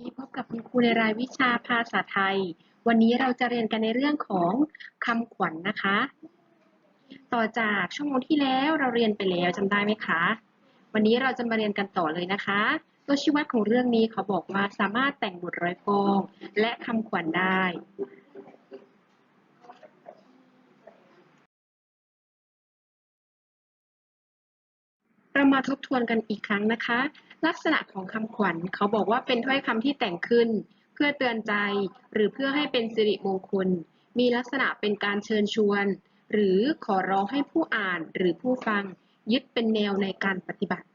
ดีพบกับคุณครูในรายวิชาภาษาไทย วันนี้เราจะเรียนกันในเรื่องของคำขวัญนนะคะ ต่อจากชั่วโมงที่แล้วเราเรียนไปแล้วจำได้ไหมคะ วันนี้เราจะมาเรียนกันต่อเลยนะคะ ตัวชี้วัดของเรื่องนี้เขาบอกว่าสามารถแต่งบทร้อยกองและคำขวัญได้ เรามาทบทวนกันอีกครั้งนะคะ ลักษณะของคำขวัญเขาบอกว่าเป็นถ้อยคำที่แต่งขึ้น เพื่อเตือนใจ หรือเพื่อให้เป็นสิริมงคล มีลักษณะเป็นการเชิญชวน หรือขอร้องให้ผู้อ่านหรือผู้ฟังยึดเป็นแนวในการปฏิบัติ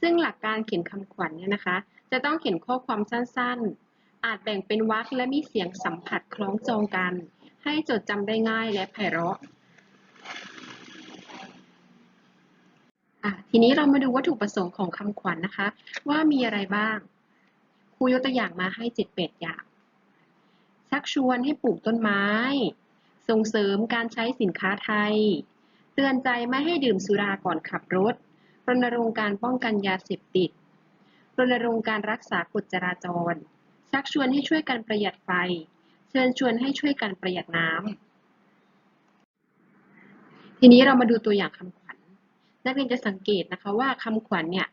ซึ่งหลักการเขียนคำขวัญเนี่ยนะคะ จะต้องเขียนข้อความสั้นๆ อาจแบ่งเป็นวรรคและมีเสียงสัมผัสคล้องจองกัน ให้จดจำได้ง่ายและไพเราะ อะ ทีนี้เรามาดูวัตถุประสงค์ของคำขวัญนนะคะ ว่ามีอะไรบ้างครูยกตัวอย่างมาให้เจ็ดแปดอย่าง ชักชวนให้ปลูกต้นไม้ ส่งเสริมการใช้สินค้าไทย เตือนใจไม่ให้ดื่มสุราก่อนขับรถ รณรงค์การป้องกันยาเสพติด รณรงค์การรักษากฎจราจร ชักชวนให้ช่วยกันประหยัดไฟ เชิญชวนให้ช่วยกันประหยัดน้ำทีนี้เรามาดูตัวอย่างคำขวัญ นักเรียนจะสังเกตนะคะว่าคำขวัญเนี่ย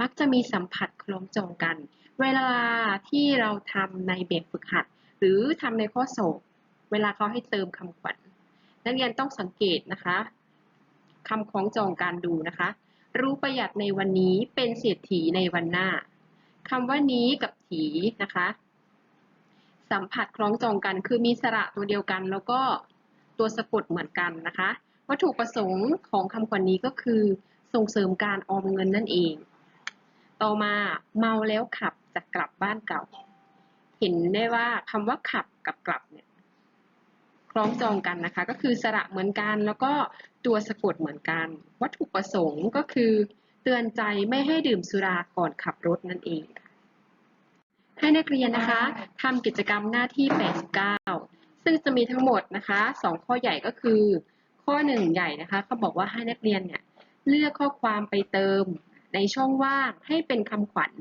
มักจะมีสัมผัสคล้องจองกัน เวลาที่เราทำในแบบฝึกหัด หรือทำในข้อสอบเวลาเขาให้เติมคำขวัญ นักเรียนต้องสังเกตนะคะคำคล้องจองการดูนะคะ รู้ประหยัดในวันนี้เป็นเศรษฐีในวันหน้าคำว่านี้กับถีนะคะ สัมผัสคล้องจองกัน คือมีสระตัวเดียวกัน แล้วก็ตัวสะกดเหมือนกันนะคะ วัตถุประสงค์ของคำขวัญนนี้ก็คือ ส่งเสริมการออมเงินนั่นเอง ต่อมาเมาแล้วขับจะกลับบ้านเก่า เห็นได้ว่าคำว่าขับกับกลับเนี่ยคล้องจองกันนะคะ ก็คือสระเหมือนกันแล้วก็ตัวสะกดเหมือนกัน วัตถุประสงค์ก็คือ เตือนใจไม่ให้ดื่มสุราก่อนขับรถนั่นเองให้นักเรียนนะคะทำกิจกรรมหน้าที่ 89 ซึ่งจะมีทั้งหมดนะคะ 2 ข้อใหญ่ก็คือ ข้อ1ใหญ่นะคะเขาบอกว่าให้นักเรียนเนี่ยเลือกข้อความไปเติมในช่องว่างให้เป็นคำขวัญ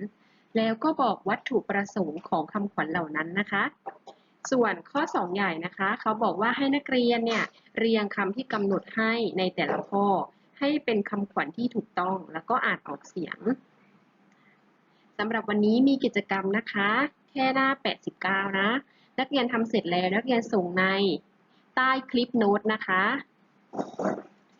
แล้วก็บอกวัตถุประสงค์ของคำขวัญเหล่านั้นนะคะ ส่วนข้อ 2 ใหญ่นะคะเขาบอกว่าให้นักเรียนเนี่ยเรียงคำที่กำหนดให้ในแต่ละข้อ ให้เป็นคำขวัญที่ถูกต้อง แล้วก็อ่านออกเสียงสำหรับวันนี้มีกิจกรรมนะคะ แค่หน้า 89 นะ นักเรียนทำเสร็จแล้วนักเรียนส่งในใต้คลิปโน้ตนะคะ